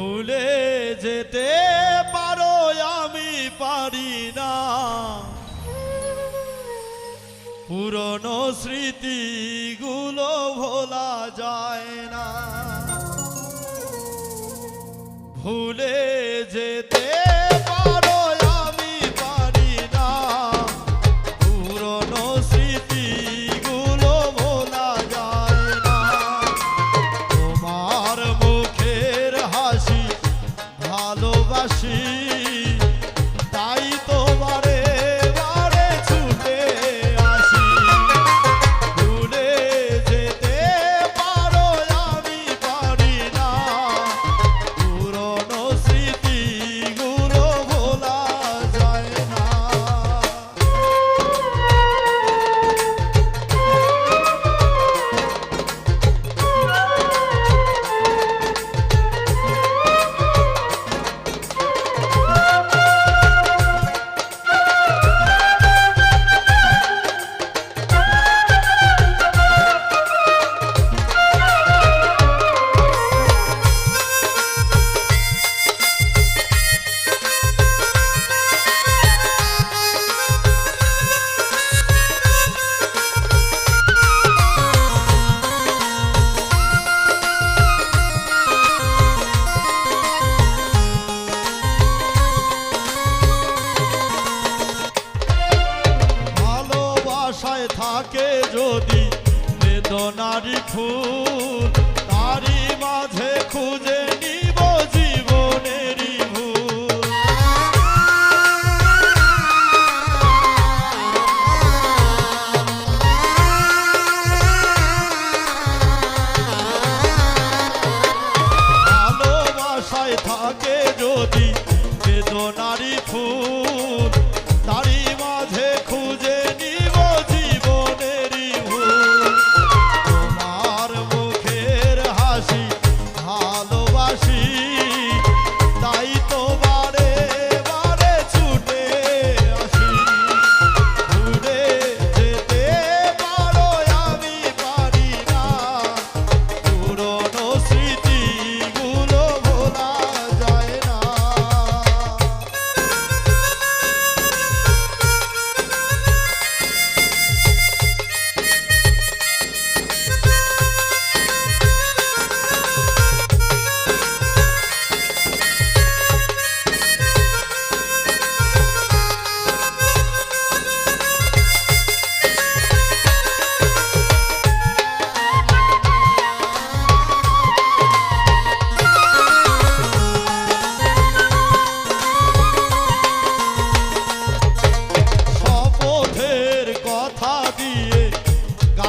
ভুলে যেতে পারো আমি পারি না। পুরনো স্মৃতিগুলো ভোলা যায় না। ভুলে যেতে ভালোবাসি থাকে যদি বেদনারি ফুল তারই মাঝে খুঁজে নিব জীবনেরই ভুল। ভালোবাসায় থাকে যদি বেদনারি ফুল তারই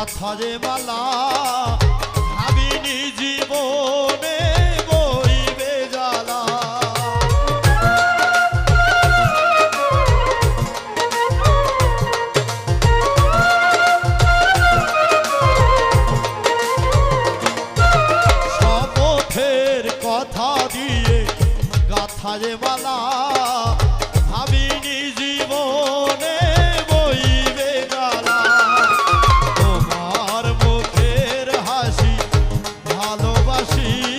যে মালা ভাবিনি জীবনে বইবে জ্বালা। কথা দিয়ে গাথা মালা 是。